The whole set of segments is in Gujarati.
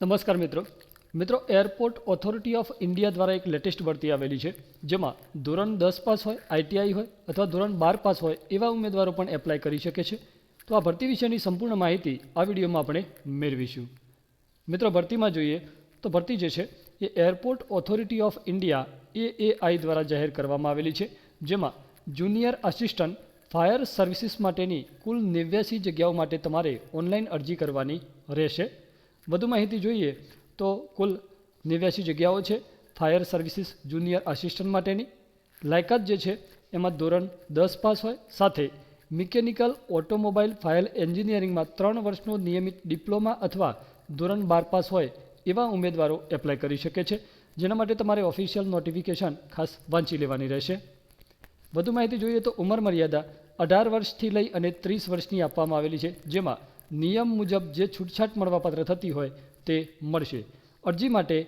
નમસ્કાર મિત્રો. મિત્રો, એરપોર્ટ ઓથોરિટી ઓફ ઇન્ડિયા દ્વારા એક લેટેસ્ટ ભરતી આવેલી છે, જેમાં ધોરણ દસ પાસ હોય આઈટીઆઈ હોય અથવા ધોરણ બાર પાસ હોય એવા ઉમેદવારો પણ એપ્લાય કરી શકે છે. તો આ ભરતી વિશેની સંપૂર્ણ માહિતી આ વિડીયોમાં આપણે મેળવીશું. મિત્રો, ભરતીમાં જોઈએ તો ભરતી જે છે, એ airport authority of India AAI દ્વારા જાહેર કરવામાં આવેલી છે, જેમાં જુનિયર આસિસ્ટન્ટ ફાયર સર્વિસીસ માટેની કુલ નેવ્યાસી જગ્યાઓ માટે તમારે ઓનલાઈન અરજી કરવાની રહેશે. વધુ માહિતી જોઈએ તો કુલ નેવ્યાસી જગ્યાઓ છે. ફાયર સર્વિસીસ જુનિયર આસિસ્ટન્ટ માટેની. લાયકાત જે છે, એમાં ધોરણ દસ પાસ હોય. સાથે મિકેનિકલ ઓટોમોબાઈલ ફાયર એન્જિનિયરિંગમાં ત્રણ વર્ષનો નિયમિત ડિપ્લોમા અથવા ધોરણ બાર પાસ હોય એવા ઉમેદવારો એપ્લાય કરી શકે છે, જેના માટે તમારે ઓફિશિયલ નોટિફિકેશન ખાસ વાંચી લેવાની રહેશે. વધુ માહિતી જોઈએ તો ઉંમર મર્યાદા અઢાર વર્ષથી લઈ અને ત્રીસ વર્ષની આપવામાં આવેલી છે, જેમાં નિયમ મુજબ જે છૂટછાટ મળવાપાત્ર થતી હોય તે મળશે. અરજી માટે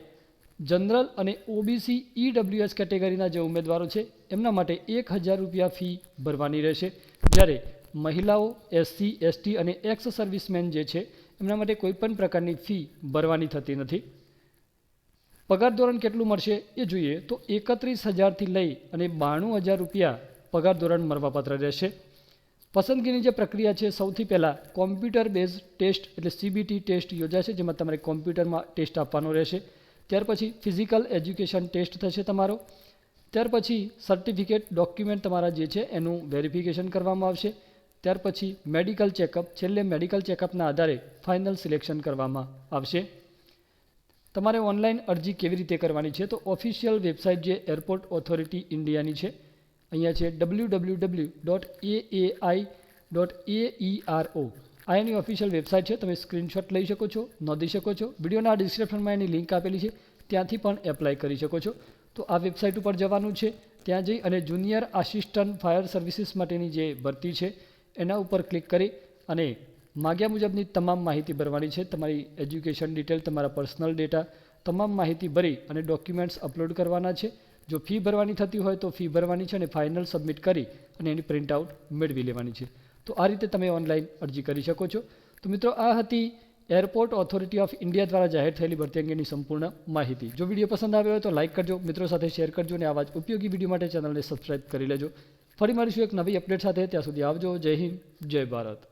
જનરલ અને ઓબીસી ઈડબ્લ્યુએસ કેટેગરીના જે ઉમેદવારો છે, એમના માટે એક હજાર રૂપિયા ફી ભરવાની રહેશે. જ્યારે મહિલાઓ એસસી એસટી અને એક્સ સર્વિસમેન જે છે, એમના માટે કોઈપણ પ્રકારની ફી ભરવાની થતી નથી. પગાર ધોરણ કેટલું મળશે એ જોઈએ તો એકત્રીસ હજારથી લઈ અને બાણું હજાર રૂપિયા પગાર ધોરણ મળવાપાત્ર રહેશે. પસંદગીની જે પ્રક્રિયા છે, સૌથી પહેલાં કોમ્પ્યુટર બેઝ ટેસ્ટ એટલે સીબીટી ટેસ્ટ યોજાશે જેમાં તમારે કોમ્પ્યુટરમાં ટેસ્ટ આપવાનો રહેશે. ત્યાર પછી ફિઝિકલ એજ્યુકેશન ટેસ્ટ થશે તમારો. ત્યાર પછી સર્ટિફિકેટ ડોક્યુમેન્ટ તમારા જે છે, એનું વેરિફિકેશન કરવામાં આવશે. ત્યાર પછી મેડિકલ ચેકઅપ, છેલ્લે મેડિકલ ચેકઅપના આધારે ફાઇનલ સિલેક્શન કરવામાં આવશે. તમારે ઓનલાઈન અરજી કેવી રીતે કરવાની છે? તો ઓફિશિયલ વેબસાઇટ જે એરપોર્ટ ઓથોરિટી ઇન્ડિયાની છે અહીંયા છે W W W dot A A I dot A E R O આ એની ઓફિશિયલ વેબસાઇટ છે. તમે સ્ક્રીનશોટ લઈ શકો છો, નોંધી શકો છો. વિડીયોના ડિસ્ક્રિપ્શનમાં એની લિંક આપેલી છે. ત્યાંથી પણ એપ્લાય કરી શકો છો. તો આ વેબસાઇટ ઉપર જવાનું છે. ત્યાં જઈ અને જુનિયર આસિસ્ટન્ટ ફાયર સર્વિસીસ માટેની જે ભરતી છે, એના ઉપર ક્લિક કરી અને માગ્યા મુજબની તમામ માહિતી ભરવાની છે. તમારી એજ્યુકેશન ડિટેલ તમારા પર્સનલ ડેટા તમામ માહિતી ભરી અને ડોક્યુમેન્ટ્સ અપલોડ કરવાના છે. જો ફી ભરવાની થતી હોય તો ફી ભરવાની છે અને ફાઇનલ સબમિટ કરી અને એની પ્રિન્ટ આઉટ મેળવી લેવાની છે. તો આ રીતે તમે ઓનલાઈન અરજી કરી શકો છો. તો મિત્રો, આ હતી એરપોર્ટ ઓથોરિટી ઓફ ઇન્ડિયા દ્વારા જાહેર થયેલી ભરતી અંગેની સંપૂર્ણ માહિતી. જો વીડિયો પસંદ આવ્યો હોય તો લાઇક કરજો, મિત્રો સાથે શેર કરજો અને આવા જ ઉપયોગી વીડિયો માટે ચેનલને સબસ્ક્રાઇબ કરી લેજો. ફરી મળીશું એક નવી અપડેટ સાથે. ત્યાં સુધી આવજો. જય હિન્દ, જય ભારત.